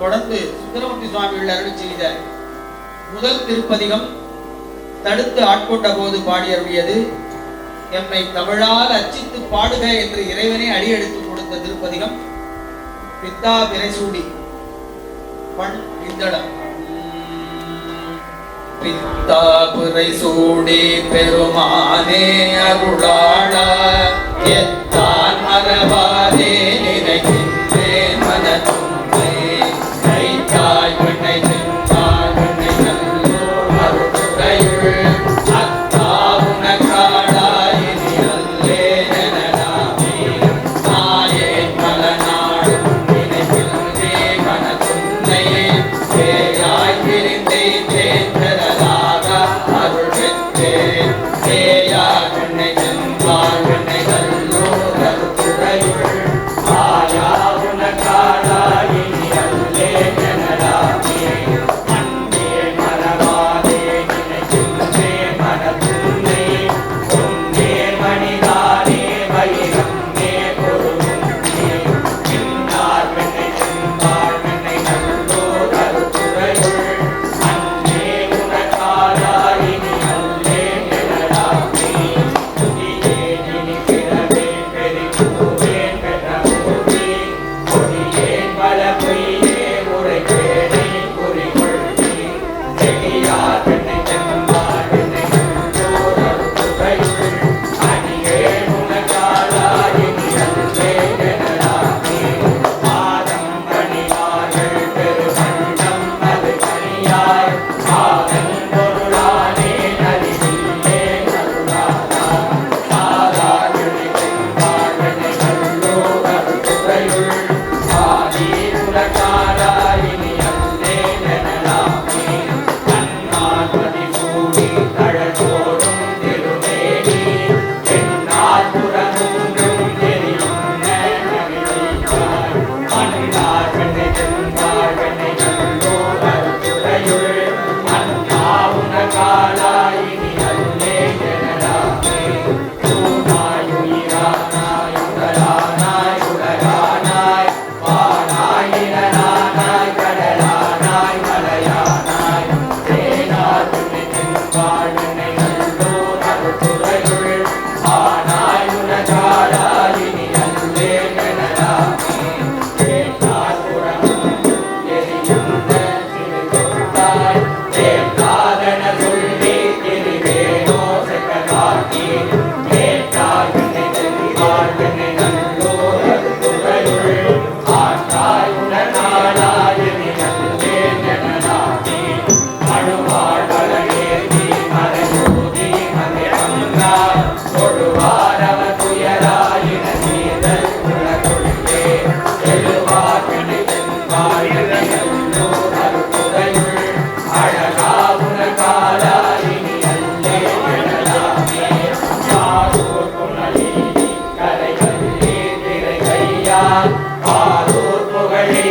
தொடர்ந்து சுந்தரமூர்த்தி சுவாமிகள் அருள் செய்த முதல் திருப்பதிகம் தடுத்து ஆட்கொண்ட போது பாடியது எம்மை தமிழால் அச்சித்து பாடுக என்று இறைவனை அடியெடுத்து கொடுத்த திருப்பதிகம் பித்தா பிறைசூடி. பண் இந்தடம் பித்தா பிறை சூடி பெருமானே அருளாளா எத்தான் மரபா பாரூர் புகழே.